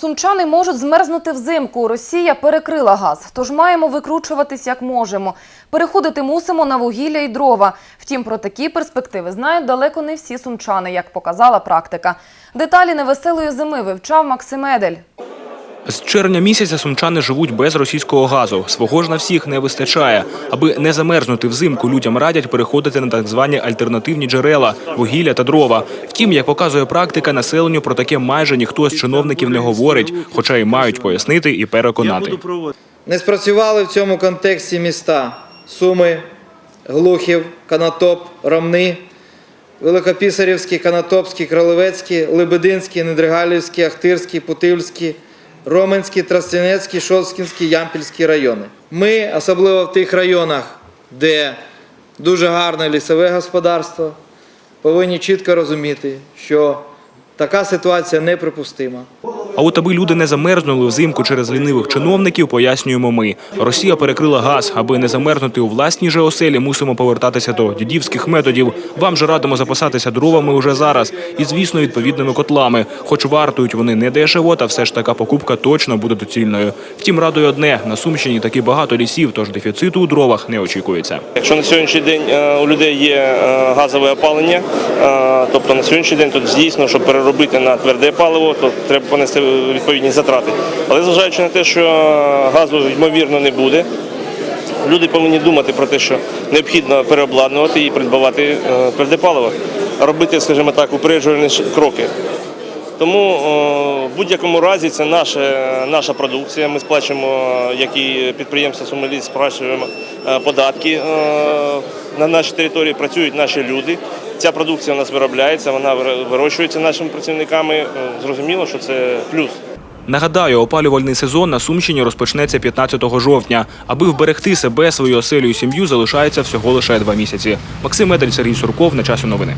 Сумчани можуть змерзнути взимку. Росія перекрила газ, тож маємо викручуватись як можемо. Переходити мусимо на вугілля і дрова. Втім, про такі перспективи знають далеко не всі сумчани, як показала практика. Деталі невеселої зими вивчав Максим Едель. З червня місяця сумчани живуть без російського газу. Свого ж на всіх не вистачає. Аби не замерзнути взимку, людям радять переходити на так звані альтернативні джерела вугілля та дрова. Втім, як показує практика, населенню про таке майже ніхто з чиновників не говорить, хоча й мають пояснити і переконати. Не спрацювали в цьому контексті міста Суми, Глухів, Канатоп, Ромни, Великопісарівський, Канатопський, Кролевецький, Лебединський, Недригалівський, Ахтирський, Путивльський, Роменський, Тростянецький, Шосткінський, Ямпільський райони. Ми, особливо в тих районах, де дуже гарне лісове господарство, повинні чітко розуміти, що така ситуація неприпустима. А от аби люди не замерзнули взимку через лінивих чиновників, пояснюємо ми. Росія перекрила газ. Аби не замерзнути у власній же оселі, мусимо повертатися до дідівських методів. Вам же радимо запасатися дровами уже зараз. І, звісно, відповідними котлами. Хоч вартують вони не дешево, та все ж така покупка точно буде доцільною. Втім, радує одне, на Сумщині таки багато лісів, тож дефіциту у дровах не очікується. Якщо на сьогоднішній день е, у людей є е, газове опалення, е, тобто на сьогоднішній день тут дійсно, щоб переробити на тверде паливо, то треба понести відповідні затрати. Але зважаючи на те, що газу ймовірно не буде, люди повинні думати про те, що необхідно переобладнувати і придбавати е, тверде робити, скажімо так, упереджувальні кроки. Тому в будь-якому разі це наша, наша продукція. Ми сплачуємо, як і підприємства Сумеліс, сплачуємо е, податки е, на нашій території, працюють наші люди. Ця продукція у нас виробляється, вона вирощується нашими працівниками. Е, Зрозуміло, що це плюс. Нагадаю, опалювальний сезон на Сумщині розпочнеться 15 жовтня. Аби вберегти себе, свою оселю і сім'ю, залишається всього лише два місяці. Максим Едель, Сергій Сурков. На часу новини.